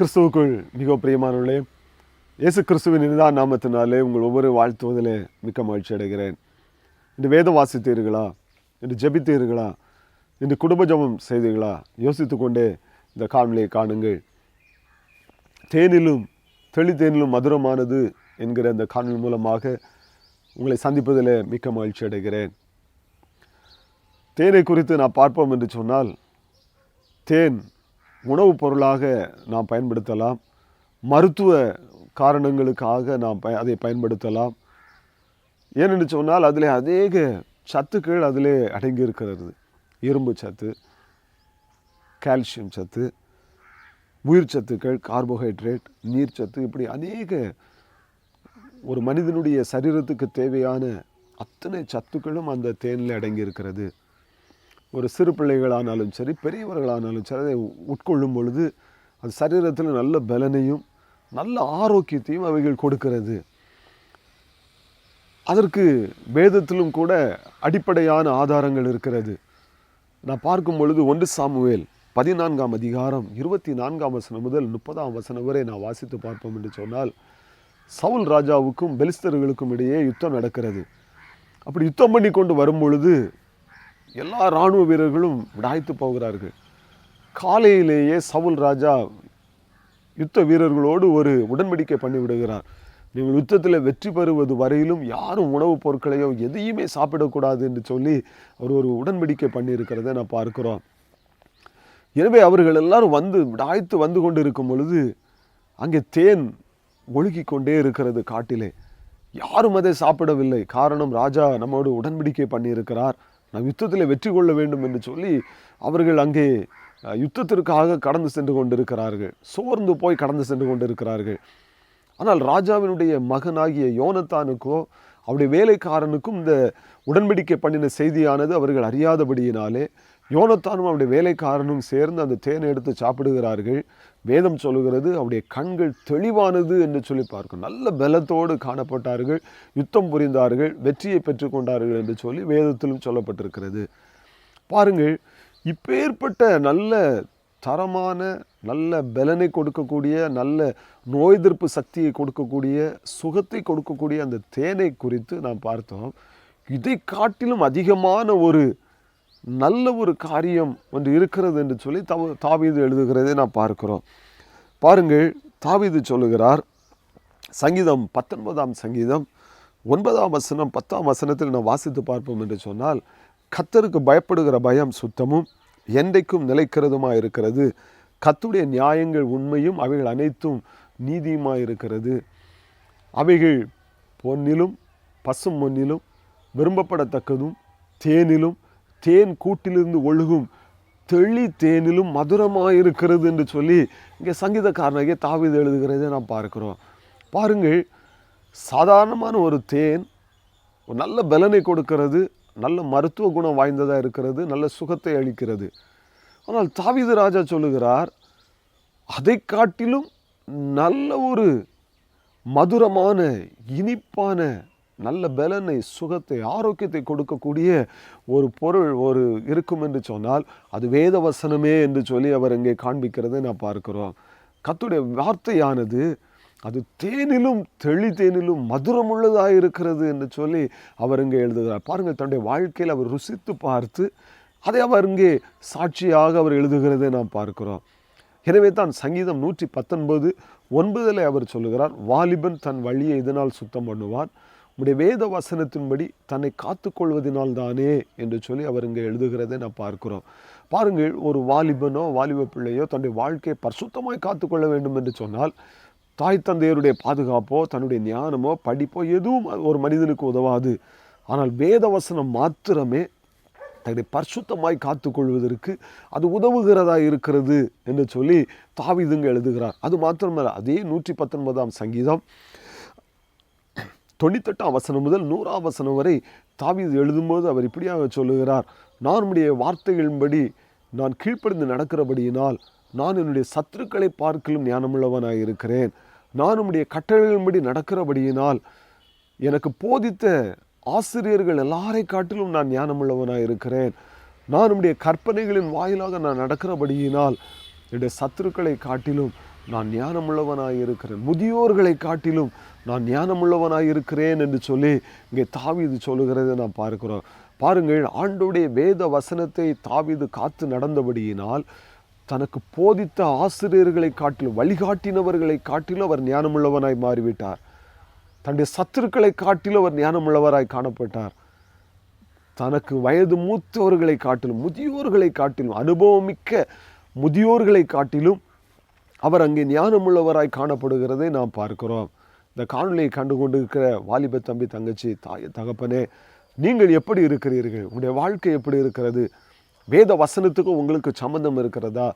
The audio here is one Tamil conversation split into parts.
கிறிஸ்துவுக்குள் மிக பிரியமானவர்களே இயேசு கிறிஸ்துவின் இனிதான் நாமத்தினாலே உங்கள் ஒவ்வொரு வாழ்த்துவதிலே மிக்க மகிழ்ச்சி அடைகிறேன். இந்த வேதம் வாசித்தீர்களா? இன்று ஜெபித்தீர்களா? இன்று குடும்ப ஜெபம் செய்தீர்களா? யோசித்து கொண்டே இந்த காணொலியை காணுங்கள். தேனிலும் தெளி தேனிலும் மதுரமானது என்கிற அந்த காணொலி மூலமாக உங்களை சந்திப்பதில் மிக்க மகிழ்ச்சி அடைகிறேன். தேனை குறித்து நான் பார்ப்போம் என்று சொன்னால் தேன் உணவுப் பொருளாக நாம் பயன்படுத்தலாம். மருத்துவ காரணங்களுக்காக நாம் பய அதை பயன்படுத்தலாம். ஏன்னு சொன்னால் அதில் அநேக சத்துக்கள் அதில் அடங்கி இருக்கிறது இரும்பு சத்து கால்சியம் சத்து உயிர் சத்துக்கள் கார்போஹைட்ரேட் நீர் சத்து இப்படி அநேக ஒரு மனிதனுடைய சரீரத்துக்கு தேவையான அத்தனை சத்துக்களும் அந்த தேனில் அடங்கி இருக்கிறது ஒரு சிறு பிள்ளைகளானாலும் சரி பெரியவர்களானாலும் சரி அதை உட்கொள்ளும் பொழுது அது சரீரத்தில் நல்ல பலனையும் நல்ல ஆரோக்கியத்தையும் அவைகள் கொடுக்கிறது. அதற்கு வேதத்திலும் கூட அடிப்படையான ஆதாரங்கள் இருக்கிறது. நான் பார்க்கும் பொழுது ஒன்று சாமுவேல் பதினான்காம் அதிகாரம் இருபத்தி நான்காம் வசனம் முதல் முப்பதாம் வசனம் வரை நான் வாசித்து பார்ப்போம் என்று சொன்னால் சவுல் ராஜாவுக்கும் பெலிஸ்தர்களுக்கும் இடையே யுத்தம் நடக்கிறது. அப்படி யுத்தம் பண்ணி கொண்டு வரும் பொழுது எல்லா இராணுவ வீரர்களும் விடாய்த்து போகிறார்கள். காலையிலேயே சவுல் ராஜா யுத்த வீரர்களோடு ஒரு உடன்படிக்கை பண்ணி விடுகிறார். நீங்கள் யுத்தத்தில் வெற்றி பெறுவது வரையிலும் யாரும் உணவுப் பொருட்களையோ எதையுமே சாப்பிடக்கூடாது என்று சொல்லி அவர் ஒரு உடன்படிக்கை பண்ணியிருக்கிறத நான் பார்க்கிறோம். எனவே அவர்கள் எல்லாரும் வந்து விடாய்த்து வந்து கொண்டு இருக்கும் பொழுது அங்கே தேன் ஒழுகி கொண்டே இருக்கிறது காட்டிலே. யாரும் அதை சாப்பிடவில்லை. காரணம் ராஜா நம்மோடு உடன்படிக்கை பண்ணியிருக்கிறார். நாம் யுத்தத்தில் வெற்றி கொள்ள வேண்டும் என்று சொல்லி அவர்கள் அங்கே யுத்தத்திற்காக கடந்து சென்று கொண்டிருக்கிறார்கள். சோர்ந்து போய் கடந்து சென்று கொண்டிருக்கிறார்கள். ஆனால் ராஜாவினுடைய மகனாகிய யோனத்தானுக்கோ அவருடைய வேலைக்காரனுக்கும் இந்த உடன்படிக்கை பண்ணின செய்தியானது அவர்கள் அறியாதபடியினாலே யோனத்தானும் அவருடைய வேலைக்காரனும் சேர்ந்து அந்த தேனை எடுத்து சாப்பிடுகிறார்கள். வேதம் சொல்லுகிறது அவருடைய கண்கள் தெளிவானது என்று சொல்லி பார்க்கும் நல்ல பலத்தோடு காணப்பட்டார்கள் யுத்தம் புரிந்தார்கள் வெற்றியை பெற்றுக்கொண்டார்கள் என்று சொல்லி வேதத்திலும் சொல்லப்பட்டிருக்கிறது. பாருங்கள் இப்பேற்பட்ட நல்ல தரமான நல்ல பலனை கொடுக்கக்கூடிய நல்ல நோய் எதிர்ப்பு சக்தியை கொடுக்கக்கூடிய சுகத்தை கொடுக்கக்கூடிய அந்த தேனை குறித்து நாம் பார்த்தோம். இதை காட்டிலும் அதிகமான ஒரு நல்ல ஒரு காரியம் ஒன்று இருக்கிறது என்று சொல்லி தவ தாவீது எழுதுகிறதை நான் பார்க்கிறோம். பாருங்கள் தாவீது சொல்லுகிறார் சங்கீதம் பத்தொன்பதாம் சங்கீதம் ஒன்பதாம் வசனம் பத்தாம் வசனத்தில் நான் வாசித்து பார்ப்போம் என்று சொன்னால் கத்தருக்கு பயப்படுகிற பயம் சுத்தமும் என்றைக்கும் நிலைக்கிறதுமாக இருக்கிறது கத்துடைய நியாயங்கள் உண்மையும் அவைகள் அனைத்தும் நீதியுமாக இருக்கிறது அவைகள் பொன்னிலும் பசும் பொன்னிலும் விரும்பப்படத்தக்கதும் தேனிலும் தேன் கூட்டிலிருந்து ஒழுகும். தெளி தேனிலும் மதுரமாயிருக்கிறது என்று சொல்லி இங்கே சங்கீதக்காரனாகிய தாவீது எழுதுகிறதை நாம் பார்க்கிறோம். பாருங்கள் சாதாரணமான ஒரு தேன் ஒரு நல்ல பலனை கொடுக்கிறது நல்ல மருத்துவ குணம் வாய்ந்ததாக இருக்கிறது நல்ல சுகத்தை அளிக்கிறது. ஆனால் தாவீது ராஜா சொல்லுகிறார் அதை காட்டிலும் நல்ல ஒரு மதுரமான இனிப்பான நல்ல பலனை சுகத்தை ஆரோக்கியத்தை கொடுக்கக்கூடிய ஒரு பொருள் ஒரு இருக்கும் என்று சொன்னால் அது வேத வசனமே என்று சொல்லி அவர் இங்கே காண்பிக்கிறதை நான் பார்க்கிறோம். கத்துடைய வார்த்தையானது அது தேனிலும் தெளி தேனிலும் மதுரமுள்ளதாக இருக்கிறது என்று சொல்லி அவர் இங்கே எழுதுகிறார். பாருங்கள் தன்னுடைய வாழ்க்கையில் அவர் ருசித்து பார்த்து அதை அவர் இங்கே சாட்சியாக அவர் எழுதுகிறதை நாம் பார்க்கிறோம். எனவே தான் சங்கீதம் நூற்றி பத்தொன்பது ஒன்பதில் அவர் சொல்லுகிறார் வாலிபன் தன் வழியை இதனால் சுத்தம் பண்ணுவான். நம்முடைய வேத வசனத்தின்படி தன்னை காத்துக்கொள்வதனால் தானே என்று சொல்லி அவர் இங்கே எழுதுகிறதை நான் பார்க்கிறோம். பாருங்கள் ஒரு வாலிபனோ வாலிப பிள்ளையோ தன்னுடைய வாழ்க்கையை பரிசுத்தமாய் காத்துக்கொள்ள வேண்டும் என்று சொன்னால் தாய் தந்தையருடைய பாதுகாப்போ தன்னுடைய ஞானமோ படிப்போ எதுவும் ஒரு மனிதனுக்கு உதவாது. ஆனால் வேத வசனம் மாத்திரமே தன்னை பரிசுத்தமாய் காத்துக்கொள்வதற்கு அது உதவுகிறதா இருக்கிறது என்று சொல்லி தாவிதுங்க எழுதுகிறார். அது மாத்திரமல்ல அதே நூற்றி பத்தொன்பதாம் சங்கீதம். தொண்ணூத்தெட்டாம் வசனம் முதல் நூறாம் வசனம் வரை தாவீது எழுதும்போது அவர் இப்படியாக சொல்லுகிறார் நான் வார்த்தைகளின்படி நான் கீழ்ப்படிந்து நடக்கிறபடியினால் நான் என்னுடைய சத்துருக்களை பார்க்கலும் ஞானமுள்ளவனாக இருக்கிறேன். நான் உடைய கட்டளைகளின்படி நடக்கிறபடியினால் எனக்கு போதித்த ஆசிரியர்கள் எல்லாரை காட்டிலும் நான் ஞானமுள்ளவனாக இருக்கிறேன். நான் உடைய கற்பனைகளின் வாயிலாக நான் நடக்கிறபடியினால் என்னுடைய சத்துருக்களை காட்டிலும் நான் ஞானமுள்ளவனாய் இருக்கிறேன். முதியோர்களை காட்டிலும் நான் ஞானமுள்ளவனாய் இருக்கிறேன் என்று சொல்லி இங்கே தாவிது சொல்லுகிறதை நாம் பார்க்கிறோம். பாருங்கள் ஆண்டோடைய வேத வசனத்தை தாவிது காத்து நடந்தபடியினால் தனக்கு போதித்த ஆசிரியர்களை காட்டிலும் வழிகாட்டினவர்களை காட்டிலும் அவர் ஞானமுள்ளவனாய் மாறிவிட்டார். தன்னுடைய சத்துருக்களை காட்டிலும் அவர் ஞானமுள்ளவராய் காணப்பட்டார். தனக்கு வயது மூத்தவர்களை காட்டிலும் முதியோர்களை காட்டிலும் அனுபவமிக்க முதியோர்களை காட்டிலும் அவர் அங்கே ஞானமுள்ளவராய் காணப்படுகிறதை நாம் பார்க்கிறோம். இந்த காணொலியை கண்டு கொண்டிருக்கிற வாலிப தம்பி தங்கச்சி தாய் தகப்பனே நீங்கள் எப்படி இருக்கிறீர்கள்? உங்களுடைய வாழ்க்கை எப்படி இருக்கிறது? வேத வசனத்துக்கும் உங்களுக்கு சம்மந்தம் இருக்கிறதா?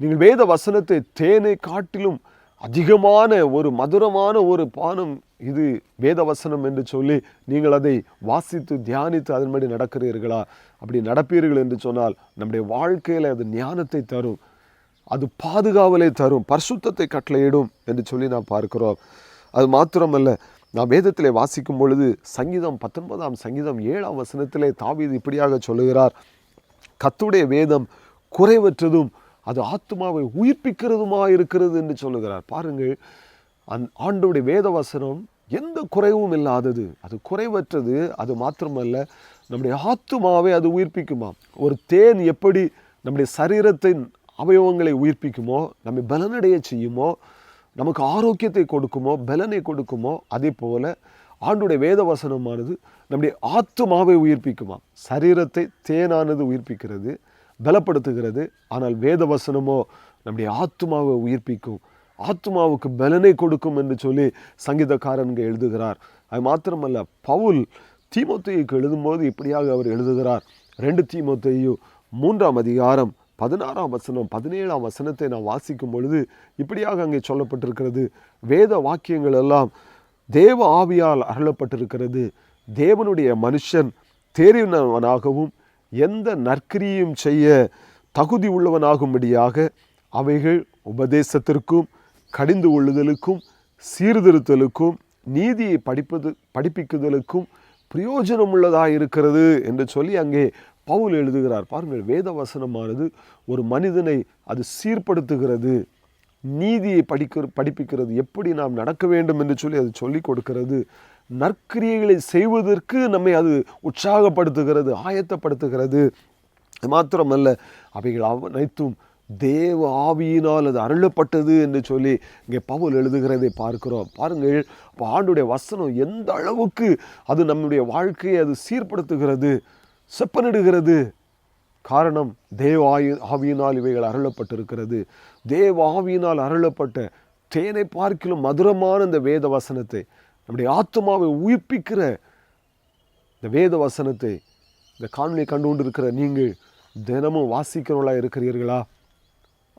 நீங்கள் வேத வசனத்தை தேனை காட்டிலும் அதிகமான ஒரு மதுரமான ஒரு பானம் இது வேத வசனம் என்று சொல்லி நீங்கள் அதை வாசித்து தியானித்து அதன்படி நடக்கிறீர்களா? அப்படி நடப்பீர்கள் என்று சொன்னால் நம்முடைய வாழ்க்கையில் அது ஞானத்தை தரும். அது பாதுகாவலை தரும் பரிசுத்தத்தை கட்டளையிடும் என்று சொல்லி நாம் பார்க்கிறோம். அது மாத்திரமல்ல நாம் வேதத்திலே வாசிக்கும் பொழுது சங்கீதம் பத்தொன்பதாம் சங்கீதம் ஏழாம் வசனத்திலே தாவீது இப்படியாக சொல்லுகிறார் கத்துடைய வேதம் குறைவற்றதும் அது ஆத்மாவை உயிர்ப்பிக்கிறதுமா இருக்கிறது என்று சொல்லுகிறார். பாருங்கள் அந் ஆண்டுடைய வேத வசனம் எந்த குறைவும் இல்லாதது. அது குறைவற்றது அது மாத்திரமல்ல நம்முடைய ஆத்துமாவை அது உயிர்ப்பிக்குமா ஒரு தேன் எப்படி நம்முடைய சரீரத்தின் அவயவங்களை உயிர்ப்பிக்குமோ நம்மை பலனடைய செய்யுமோ நமக்கு ஆரோக்கியத்தை கொடுக்குமோ பலனை கொடுக்குமோ அதே போல் ஆண்டுடைய வேத வசனமானது நம்முடைய ஆத்துமாவை உயிர்ப்பிக்குமா சரீரத்தை தேனானது உயிர்ப்பிக்கிறது பலப்படுத்துகிறது. ஆனால் வேத வசனமோ நம்முடைய ஆத்துமாவை உயிர்ப்பிக்கும் ஆத்துமாவுக்கு பலனை கொடுக்கும் என்று சொல்லி சங்கீதக்காரன்கள் எழுதுகிறார். அது மாத்திரமல்ல பவுல் தீமோத்தேயுக்கு எழுதும்போது இப்படியாக அவர் எழுதுகிறார். ரெண்டு தீமுத்தையும் மூன்றாம் அதிகாரம் பதினாறாம் வசனம் பதினேழாம் வசனத்தை நான் வாசிக்கும் பொழுது இப்படியாக அங்கே சொல்லப்பட்டிருக்கிறது. வேத வாக்கியங்கள் எல்லாம் தேவ ஆவியால் அருளப்பட்டிருக்கிறது. தேவனுடைய மனுஷன் தேறினவனாகவும் எந்த நற்கிரியும் செய்ய தகுதி உள்ளவனாகும்படியாக அவைகள் உபதேசத்திற்கும் கடிந்து கொள்ளுதலுக்கும் சீர்திருத்தலுக்கும் நீதியை படிப்பது படிப்பிக்குதலுக்கும் பிரயோஜனமுள்ளதாக இருக்கிறது என்று சொல்லி அங்கே பவுல் எழுதுகிறார். பாருங்கள் வேத வசனமானது ஒரு மனிதனை அது சீர்படுத்துகிறது நீதியை படிக்க படிப்பிக்கிறது எப்படி நாம் நடக்க வேண்டும் என்று சொல்லி அது சொல்லிக் கொடுக்கிறது. நற்கிரியைகளை செய்வதற்கு நம்மை அது உற்சாகப்படுத்துகிறது ஆயத்தப்படுத்துகிறது. மாத்திரமல்ல அவைகள் அனைத்தும் தேவ ஆவியினால் அது அருளப்பட்டது என்று சொல்லி இங்கே பவுல் எழுதுகிறதை பார்க்கிறோம். பாருங்கள் இப்போ ஆண்டுடைய வசனம் எந்த அளவுக்கு அது நம்முடைய வாழ்க்கையை அது சீர்படுத்துகிறது. செப்பனிடுகிறது. காரணம் தேவ ஆயு ஆவியினால் இவைகள் அருளப்பட்டிருக்கிறது. தேவ ஆவியினால் அருளப்பட்ட தேனை பார்க்கிலும் மதுரமான இந்த வேத வசனத்தை நம்முடைய ஆத்மாவை உயிர்ப்பிக்கிற இந்த வேத வசனத்தை இந்த காணொலியை கண்டு கொண்டு இருக்கிற நீங்கள் தினமும் வாசிக்கிறவர்களாக இருக்கிறீர்களா?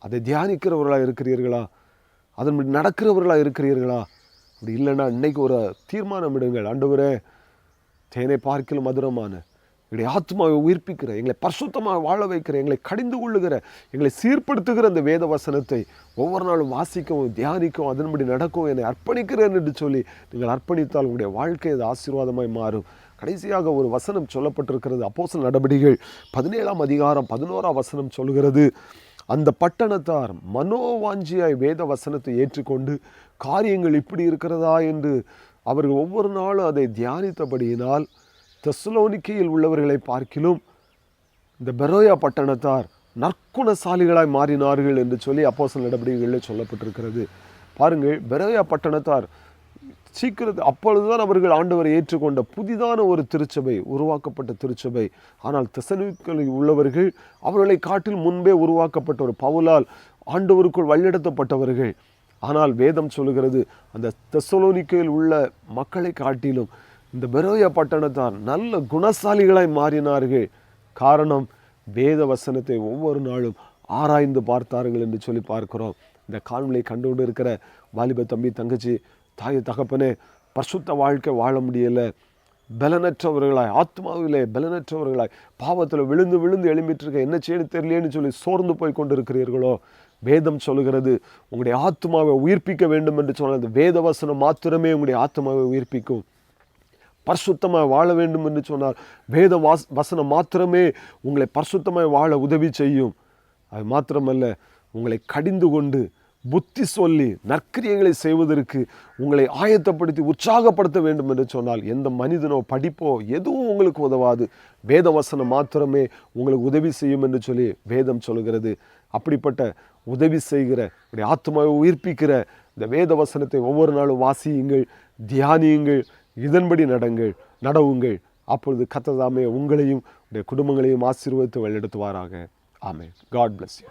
அதை தியானிக்கிறவர்களாக இருக்கிறீர்களா? அதன்படி நடக்கிறவர்களாக இருக்கிறீர்களா? அப்படி இல்லைன்னா இன்றைக்கி ஒரு தீர்மானம் இடுங்கள் ஆண்டவரே தேனை பார்க்கிலும் மதுரமான எங்களுடைய ஆத்மாவை உயிர்ப்பிக்கிற எங்களை பரிசுத்தமாக வாழ வைக்கிற எங்களை கடிந்து கொள்ளுகிற எங்களை சீர்படுத்துகிற அந்த வேத வசனத்தை ஒவ்வொரு நாளும் வாசிக்கவும் தியானிக்கவும் அதன்படி நடக்கும் என்னை அர்ப்பணிக்கிறேன் என்று சொல்லி நீங்கள் அர்ப்பணித்தால் உங்களுடைய வாழ்க்கை அது ஆசீர்வாதமாய் மாறும். கடைசியாக ஒரு வசனம் சொல்லப்பட்டிருக்கிறது. அப்போஸ்தல நடவடிக்கைகள் பதினேழாம் அதிகாரம் பதினோராம் வசனம் சொல்கிறது அந்த பட்டணத்தார் மனோவாஞ்சியாய் வேத வசனத்தை ஏற்றுக்கொண்டு காரியங்கள் இப்படி இருக்கிறதா என்று அவர்கள் ஒவ்வொரு நாளும் அதை தியானித்தபடியினால் தெசலோனிக்கையில் உள்ளவர்களை பார்க்கிலும் இந்த பெரோயா பட்டணத்தார் நற்குணசாலிகளாய் மாறினார்கள் என்று சொல்லி அப்போசல் நடவடிக்கைகளில் சொல்லப்பட்டிருக்கிறது. பாருங்கள் பெரோயா பட்டணத்தார் சீக்கிரத்து அப்பொழுதுதான் அவர்கள் ஆண்டவரை ஏற்றுக்கொண்ட புதிதான ஒரு திருச்சபை உருவாக்கப்பட்ட திருச்சபை. ஆனால் திசனுக்களில் உள்ளவர்கள் அவர்களை காட்டில் முன்பே உருவாக்கப்பட்ட ஒரு பவுலால் ஆண்டவருக்குள் வழிநடத்தப்பட்டவர்கள். ஆனால் வேதம் சொல்லுகிறது அந்த தெசலோனிக்கையில் உள்ள மக்களை காட்டிலும் இந்த பெரோயா பட்டணத்தார் நல்ல குணசாலிகளாய் மாறினார்கள். காரணம் வேத வசனத்தை ஒவ்வொரு நாளும் ஆராய்ந்து பார்த்தார்கள் என்று சொல்லி பார்க்கிறோம். இந்த காணொலியை கண்டுகொண்டு இருக்கிற வாலிப தம்பி தங்கச்சி தாய் தகப்பனே பரிசுத்த வாழ்க்கை வாழ முடியலை. பலனற்றவர்களாய் ஆத்மாவிலே பலனற்றவர்களாய் பாவத்தில் விழுந்து விழுந்து எழும்பிட்டுருக்க என்ன செய்யணும் தெரியலேன்னு சொல்லி சோர்ந்து போய் கொண்டு இருக்கிறீர்களோ வேதம் சொல்லுகிறது உங்களுடைய ஆத்மாவை உயிர்ப்பிக்க வேண்டும் என்று சொன்னது வேத வசனம் மாத்திரமே உங்களுடைய ஆத்மாவை உயிர்ப்பிக்கும். பரிசுத்தமாக வாழ வேண்டும் என்று சொன்னார். வேத வாஸ் வசனம் மாத்திரமே உங்களை பரிசுத்தமாக வாழ உதவி செய்யும். அது மாத்திரமல்ல உங்களை கடிந்து கொண்டு புத்தி சொல்லி நற்கிரியங்களை செய்வதற்கு உங்களை ஆயத்தப்படுத்தி உற்சாகப்படுத்த வேண்டும் என்று சொன்னால் எந்த மனிதனோ படிப்போ எதுவும் உங்களுக்கு உதவாது. வேத வசனம் மாத்திரமே உங்களுக்கு உதவி செய்யும் என்று சொல்லி வேதம் சொல்கிறது. அப்படிப்பட்ட உதவி செய்கிற ஆத்மாவை உயிர்ப்பிக்கிற இந்த வேத வசனத்தை ஒவ்வொரு நாளும் வாசியுங்கள் தியானியுங்கள் இதன்படி நடங்கள் நடவுங்கள். அப்பொழுது கத்ததாமே உங்களையும் உடைய குடும்பங்களையும் ஆசீர்வதித்து வழிநடத்துவாராக. ஆமே காட் பிளஸ் யூ